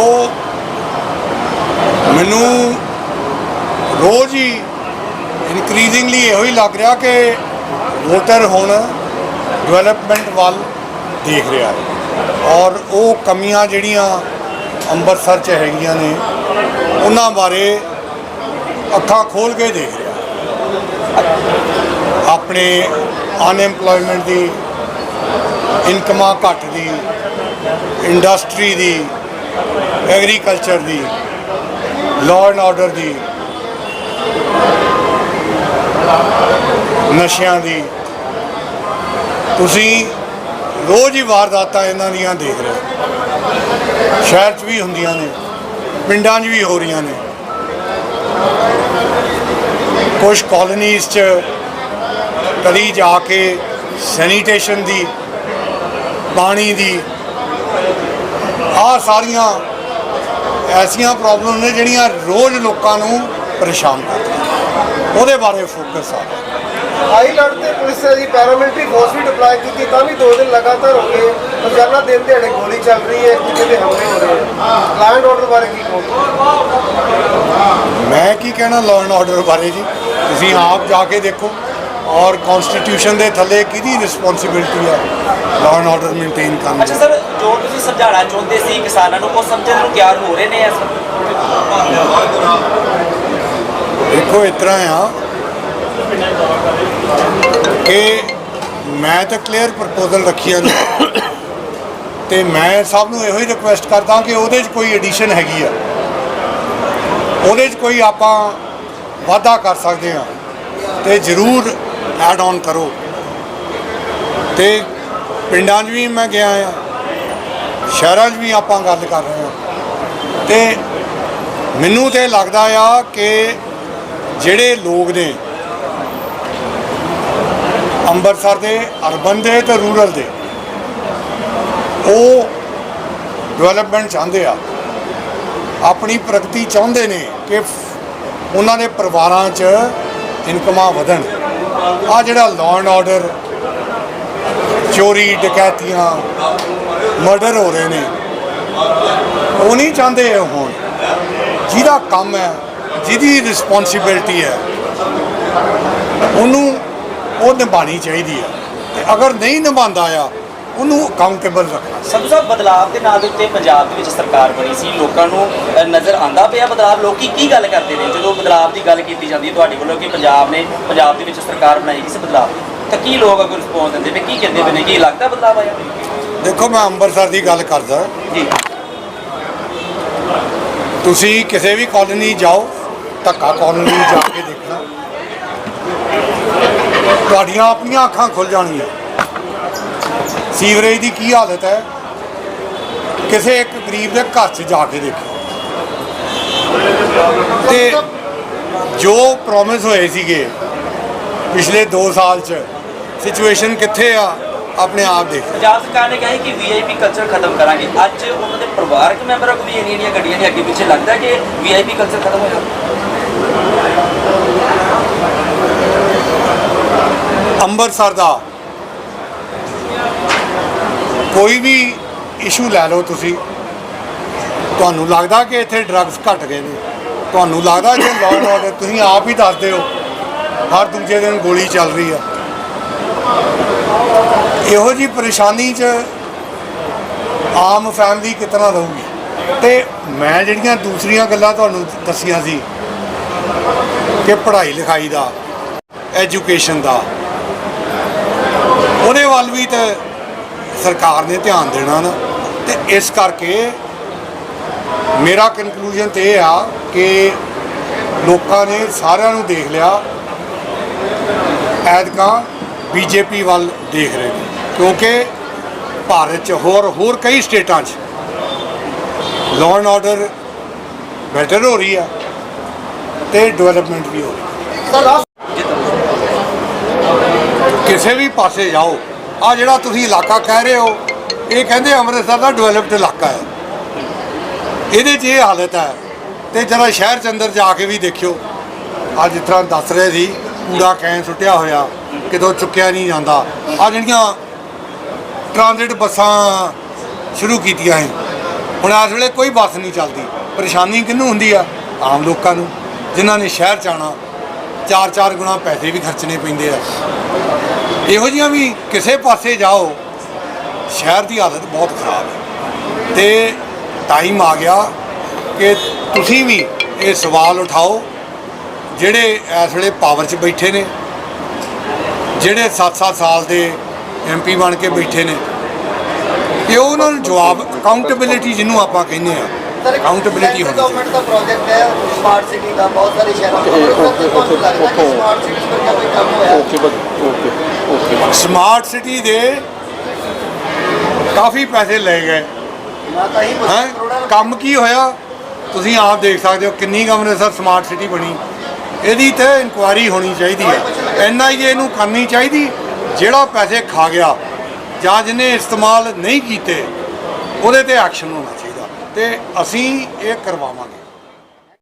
ਦੇਖੋ ਮੈਨੂੰ ਰੋਜ਼ ਹੀ ਇਨਕਰੀਜ਼ਿੰਗਲੀ ਇਹੋ ਹੀ ਲੱਗ ਰਿਹਾ ਕਿ ਵੋਟਰ ਹੁਣ ਡਿਵੈਲਪਮੈਂਟ ਵੱਲ ਦੇਖ ਰਿਹਾ ਹੈ। ਔਰ ਉਹ ਕਮੀਆਂ ਜਿਹੜੀਆਂ ਅੰਮ੍ਰਿਤਸਰ 'ਚ ਹੈਗੀਆਂ ਨੇ, ਉਹਨਾਂ ਬਾਰੇ ਅੱਖਾਂ ਖੋਲ ਕੇ ਦੇਖ ਰਿਹਾ ਆਪਣੇ ਅਨਐਮਪਲੋਇਮੈਂਟ ਦੀ, ਇਨਕਮਾਂ ਘੱਟ ਦੀ ਇੰਡਸਟਰੀ ਦੀ ਐਗਰੀਕਲਚਰ ਦੀ ਲਾਅ ਐਂਡ ਆਰਡਰ ਦੀ, ਨਸ਼ਿਆਂ ਦੀ। ਤੁਸੀਂ ਰੋਜ਼ ਹੀ ਵਾਰਦਾਤਾਂ ਇਹਨਾਂ ਦੀਆਂ ਦੇਖ ਰਹੇ ਹੋ। ਸ਼ਹਿਰ 'ਚ ਵੀ ਹੁੰਦੀਆਂ ਨੇ, ਪਿੰਡਾਂ 'ਚ ਵੀ ਹੋ ਰਹੀਆਂ ਨੇ। ਕੁਝ ਕਾਲੋਨੀਜ਼ 'ਚ ਕਲੀ ਜਾ ਕੇ ਸੈਨੀਟੇਸ਼ਨ ਦੀ, ਪਾਣੀ ਦੀ ਆਹ ਸਾਰੀਆਂ ਐਸੀਆਂ ਪ੍ਰੋਬਲਮ ਨੇ ਜਿਹੜੀਆਂ ਰੋਜ਼ ਲੋਕਾਂ ਨੂੰ ਪਰੇਸ਼ਾਨ ਕਰਦੀਆਂ। ਉਹਦੇ ਬਾਰੇ ਫੋਕਸ ਆ। ਹਾਈਲੈਂਡ ਤੇ ਪੁਲਿਸ ਨੇ ਜੀ ਪੈਰਾਮਿਲਟਰੀ ਫੋਰਸ ਵੀ ਡਿਪਲਾਈ ਕੀਤੀ ਤਾਂ ਵੀ 2 ਦਿਨ ਲਗਾਤਾਰ ਹੋ ਗਏ। ਰੋਜ਼ਾਨਾ ਦਿਨ ਦਿਹਾੜੇ ਗੋਲੀ ਚੱਲ ਰਹੀ ਹੈ ਦੂਜੇ ਦੇ ਹਮਲੇ ਹੋ ਰਹੇ ਹੈ ਲਾਅ ਆਰਡਰ ਬਾਰੇ ਕੀ ਕਹੋਗੇ? ਮੈਂ ਕੀ ਕਹਿਣਾ ਲਾਅ ਐਂਡ ਆਰਡਰ ਬਾਰੇ ਜੀ? ਤੁਸੀਂ ਆਪ ਜਾ ਕੇ ਦੇਖੋ। ਔਰ ਕਨਸਟੀਟਿਊਸ਼ਨ ਦੇ ਥੱਲੇ ਕਿਹਦੀ ਰਿਸਪੌਂਸਿਬਿਲਟੀ ਹੈ? ਲਾਅ ਐਂਡ ਆਰਡਰ ਮੇਨਟੇਨ ਕਰਨ ਅੱਛਾ ਸਰ ਜੋ ਤੁਸੀਂ ਸਮਝਾਉਣਾ ਚਾਹੁੰਦੇ ਸੀ ਕਿਸਾਨਾਂ ਨੂੰ ਉਹ ਸਮਝਣ ਨੂੰ ਤਿਆਰ ਹੋ ਰਹੇ ਨੇ ਇਸ ਦੇਖੋ ਇਸ ਤਰ੍ਹਾਂ ਆ ਕਿ ਮੈਂ ਤਾਂ ਕਲੀਅਰ ਪ੍ਰਪੋਜ਼ਲ ਰੱਖੀਆਂ ਨੇ ਤੇ ਮੈਂ ਸਭ ਨੂੰ ਇਹੋ ਹੀ ਰਿਕੁਐਸਟ ਕਰਦਾ ਕਿ ਉਹਦੇ 'ਚ ਕੋਈ ਐਡੀਸ਼ਨ ਹੈਗੀ ਆ। ਉਹਦੇ 'ਚ ਕੋਈ ਆਪਾਂ ਵਾਅਦਾ ਕਰ ਸਕਦੇ ਆ। ਤੇ ਜ਼ਰੂਰ ਐਡ ਆਨ ਕਰੋ। ਤੇ ਪਿੰਡਾਂ 'ਚ ਵੀ ਮੈਂ ਗਿਆ ਆ, ਸ਼ਹਿਰਾਂ 'ਚ ਵੀ ਆਪਾਂ ਗੱਲ ਕਰ ਰਹੇ ਹਾਂ। ਤੇ ਮੈਨੂੰ ਤੇ ਲੱਗਦਾ ਆ ਕਿ ਜਿਹੜੇ ਲੋਕ ਨੇ, ਅੰਮ੍ਰਿਤਸਰ ਦੇ, ਅਰਬਨ ਦੇ ਤੇ ਰੂਰਲ ਦੇ, ਉਹ ਡਿਵੈਲਪਮੈਂਟ ਚਾਹੁੰਦੇ ਆ। ਆਪਣੀ ਪ੍ਰਗਤੀ ਚਾਹੁੰਦੇ ਨੇ ਕਿ ਉਹਨਾਂ ਦੇ ਪਰਿਵਾਰਾਂ 'ਚ ਇਨਕਮਾਂ ਵਧਣ। ਆ ਜਿਹੜਾ ਲਾਅ ਐਂਡ ਆਰਡਰ ਚੋਰੀ, ਡਕੈਤੀਆਂ ਮਰਡਰ ਹੋ ਰਹੇ ਨੇ, ਉਹ ਨਹੀਂ ਚਾਹੁੰਦੇ ਇਹ ਹੋਣ। ਜਿਹਦਾ ਕੰਮ ਹੈ, ਜਿਹਦੀ ਰਿਸਪੌਂਸਿਬਿਲਟੀ ਹੈ, ਉਹਨੂੰ ਉਹ ਨਿਭਾਣੀ ਚਾਹੀਦੀ ਹੈ। ਤੇ ਅਗਰ ਨਹੀਂ ਨਿਭਾਉਂਦਾ ਆ ਉਹਨੂੰ ਅਕਾਊਂਟੇਬਲ ਰੱਖਣਾ। ਸੰਧੂ ਸਾਹਿਬ ਬਦਲਾਵ ਦੇ ਨਾਂ ਦੇ ਉੱਤੇ ਪੰਜਾਬ ਦੇ ਵਿੱਚ ਸਰਕਾਰ ਬਣੀ ਸੀ ਲੋਕਾਂ ਨੂੰ ਅ, ਨਜ਼ਰ ਆਂਦਾ ਪਿਆ ਬਦਲਾਵ ਲੋਕੀ ਕੀ ਗੱਲ ਕਰਦੇ ਨੇ? ਜਦੋਂ ਬਦਲਾਵ ਦੀ ਗੱਲ ਕੀਤੀ ਜਾਂਦੀ ਹੈ ਤੁਹਾਡੇ ਵੱਲੋਂ ਕਿ ਪੰਜਾਬ ਨੇ ਪੰਜਾਬ ਦੇ ਵਿੱਚ ਸਰਕਾਰ ਬਣਾਈ ਕਿਸੇ ਬਦਲਾਵ ਦੀ ਤਾਂ ਕੀ ਲੋਕ ਅਗਰ ਰਿਸਪੌਂਸ ਦਿੰਦੇ ਨੇ ਕੀ ਕਹਿੰਦੇ ਪਏ ਨੇ? ਕੀ ਲੱਗਦਾ ਬਦਲਾਵ ਆਇਆ? ਦੇਖੋ ਮੈਂ ਅੰਮ੍ਰਿਤਸਰ ਦੀ ਗੱਲ ਕਰਦਾ। ਜੀ। ਤੁਸੀਂ ਕਿਸੇ ਵੀ ਕਾਲੋਨੀ ਜਾਓ ਧੱਕਾ ਕਾਲੋਨੀ ਜਾ ਕੇ ਦੇਖਣਾ। ਤੁਹਾਡੀਆਂ ਆਪਣੀਆਂ ਅੱਖਾਂ ਖੁੱਲ ਜਾਣਗੀਆਂ। ਸੀਵਰੇਜ ਦੀ ਕੀ ਹਾਲਤ ਹੈ? ਕਿਸੇ ਇੱਕ ਗਰੀਬ ਦੇ ਘਰ 'ਚ ਜਾ ਕੇ ਦੇਖੋ। ਤੇ ਜੋ ਪ੍ਰੋਮਿਸ ਹੋਏ ਸੀਗੇ ਪਿਛਲੇ 2 ਸਾਲ 'ਚ ਸਿਚੁਏਸ਼ਨ ਕਿੱਥੇ ਆ? ਆਪਣੇ ਆਪ ਦੇਖ। ਪੰਜਾਬ ਸਰਕਾਰ ਨੇ ਕਿਹਾ ਹੈ ਕਿ ਵੀਆਈਪੀ ਕਲਚਰ ਖਤਮ ਕਰਾਂਗੇ। ਅੱਜ ਉਹਨਾਂ ਦੇ ਪਰਿਵਾਰਕ ਮੈਂਬਰਾਂ ਕੋਲ ਵੀ ਇੰਨੀਆਂ ਇੰਨੀਆਂ ਗੱਡੀਆਂ ਨੇ ਅੱਗੇ ਪਿੱਛੇ ਲੱਗਦਾ ਕਿ ਵੀਆਈਪੀ ਕਲਚਰ ਖਤਮ ਹੋਇਆ। ਅੰਮ੍ਰਿਤਸਰ ਦਾ ਕੋਈ ਵੀ ਇਸ਼ੂ ਲੈ ਲਓ ਤੁਸੀਂ, ਤੁਹਾਨੂੰ ਲੱਗਦਾ ਕਿ ਇੱਥੇ ਡਰੱਗਸ ਘਟ ਗਏ ਨੇ? ਤੁਹਾਨੂੰ ਲੱਗਦਾ ਕਿ ਲਾਅ ਆਰਡਰ ਤੁਸੀਂ ਆਪ ਹੀ ਦੱਸਦੇ ਹੋ ਹਰ ਦੂਜੇ ਦਿਨ ਗੋਲੀ ਚੱਲ ਰਹੀ ਆ। ਇਹੋ ਜੀ ਪਰੇਸ਼ਾਨੀ 'ਚ ਆਮ ਫੈਮਿਲੀ ਕਿਤਨਾ ਰਹੂਗੀ? ਤੇ ਮੈਂ ਜਿਹੜੀਆਂ ਦੂਸਰੀਆਂ ਗੱਲਾਂ ਤੁਹਾਨੂੰ ਦੱਸੀਆਂ ਸੀ, ਕਿ ਪੜ੍ਹਾਈ ਲਿਖਾਈ ਦਾ ਐਜੂਕੇਸ਼ਨ ਦਾ, ਉਹਦੇ ਵੱਲ ਵੀ ਤੇ ਸਰਕਾਰ ਨੇ ਧਿਆਨ ਦੇਣਾ ਨਾ, ਤੇ ਇਸ ਕਰਕੇ ਮੇਰਾ ਕਨਕਲੂਜਨ ਤੇ ਇਹ ਆ ਕਿ ਲੋਕਾਂ ਨੇ ਸਾਰਿਆਂ ਨੂੰ ਦੇਖ ਲਿਆ, ਐਤਕਾਂ ਬੀਜੇਪੀ ਵੱਲ ਦੇਖ ਰਹੇ ਨੇ। ਕਿਉਂਕਿ ਭਾਰਤ 'ਚ ਹੋਰ ਹੋਰ ਕਈ ਸਟੇਟਾਂ 'ਚ ਲਾਅ ਐਂਡ ਆਰਡਰ ਬੈਟਰ ਹੋ ਰਹੀ ਆ ਤੇ ਡਿਵੈਲਪਮੈਂਟ ਵੀ ਹੋ ਰਹੀ ਕਿਸੇ ਵੀ ਪਾਸੇ ਜਾਓ। ਆ ਜਿਹੜਾ ਤੁਸੀਂ ਇਲਾਕਾ ਕਹਿ ਰਹੇ ਹੋ, ਇਹ ਕਹਿੰਦੇ ਅੰਮ੍ਰਿਤਸਰ ਦਾ ਡਿਵੈਲਪਡ ਇਲਾਕਾ ਹੈ। ਇਹਦੇ 'ਚ ਇਹ ਹਾਲਤ ਹੈ ਤੇ ਜਰਾ ਸ਼ਹਿਰ ਚ ਅੰਦਰ ਜਾ ਕੇ ਵੀ ਦੇਖਿਓ। ਅੱਜ ਜਿਸ ਤਰ੍ਹਾਂ ਦੱਸ ਰਹੇ ਸੀ, ਕੂੜਾ ਕੈਨ ਸੁੱਟਿਆ ਹੋਇਆ, ਕਿਤੋਂ ਚੁੱਕਿਆ ਨਹੀਂ ਜਾਂਦਾ। ਆ ਜਿਹੜੀਆਂ ਟ੍ਰਾਂਜ਼ਿਟ ਬੱਸਾਂ ਸ਼ੁਰੂ ਕੀਤੀਆਂ ਹੈ ਹੁਣ ਇਸ ਵੇਲੇ ਕੋਈ ਬੱਸ ਨਹੀਂ ਚੱਲਦੀ। ਪਰੇਸ਼ਾਨੀ ਕਿਹਨੂੰ ਹੁੰਦੀ ਆ? ਆਮ ਲੋਕਾਂ ਨੂੰ, ਜਿਨ੍ਹਾਂ ਨੇ ਸ਼ਹਿਰ ਚ ਆਉਣਾ ਚਾਰ ਚਾਰ ਗੁਣਾ ਪੈਸੇ ਵੀ ਖਰਚਣੇ ਪੈਂਦੇ ਆ। ਇਹੋ ਜਿਹੀਆਂ ਵੀ ਕਿਸੇ ਪਾਸੇ ਜਾਓ, ਸ਼ਹਿਰ ਦੀ ਹਾਲਤ ਬਹੁਤ ਖਰਾਬ ਹੈ। ਤੇ ਟਾਈਮ ਆ ਗਿਆ ਕਿ ਤੁਸੀਂ ਵੀ ਇਹ ਸਵਾਲ ਉਠਾਓ, ਜਿਹੜੇ ਇਸ ਵੇਲੇ ਪਾਵਰ 'ਚ ਬੈਠੇ ਨੇ, ਜਿਹੜੇ 7-7 ਸਾਲ ਦੇ ਐਮਪੀ ਬਣ ਕੇ ਬੈਠੇ ਨੇ ਕਿ ਉਹਨਾਂ ਨੂੰ ਜਵਾਬ ਅਕਾਊਂਟੇਬਿਲਿਟੀ ਜਿਹਨੂੰ ਆਪਾਂ ਕਹਿੰਦੇ ਆ ਅਕਾਊਂਟੇਬਿਲਿਟੀ ਹੋਣੀ ਚਾਹੀਦੀ ਗਵਰਨਮੈਂਟ ਦਾ ਪ੍ਰੋਜੈਕਟ ਹੈ ਸਮਾਰਟ ਸਿਟੀ ਦਾ ਬਹੁਤ ਸਾਰੇ ਸ਼ਹਿਰਾਂ ਕਿ ਸਮਾਰਟ ਸਿਟੀ ਕੋਈ ਕੰਮ ਹੋਇਆ? ਓਕੇ ਬਸ ਓਕੇ ਓਕੇ। ਸਮਾਰਟ ਸਿਟੀ ਦੇ ਕਾਫੀ ਪੈਸੇ ਲਏ ਗਏ। ਹੀ ਹੈ? ਕੰਮ ਕੀ ਹੋਇਆ? ਤੁਸੀਂ ਆਪ ਦੇਖ ਸਕਦੇ ਹੋ ਕਿੰਨੀ ਕੁ ਅੰਮ੍ਰਿਤਸਰ ਸਮਾਰਟ ਸਿਟੀ ਬਣੀ। ਇਹਦੀ ਤੇ ਇਨਕੁਆਇਰੀ ਹੋਣੀ ਚਾਹੀਦੀ ਹੈ। ਐਨਆਈਏ ਨੂੰ ਕਰਨੀ ਚਾਹੀਦੀ ਜਿਹੜਾ ਪੈਸੇ ਖਾ ਗਿਆ ਜਾਂ ਜਿਹਨੇ ਇਸਤੇਮਾਲ ਨਹੀਂ ਕੀਤੇ ਉਹਦੇ ਤੇ ਐਕਸ਼ਨ ਹੋਣਾ ਚਾਹੀਦਾ। ਤੇ ਅਸੀਂ ਇਹ ਕਰਵਾਵਾਂਗੇ।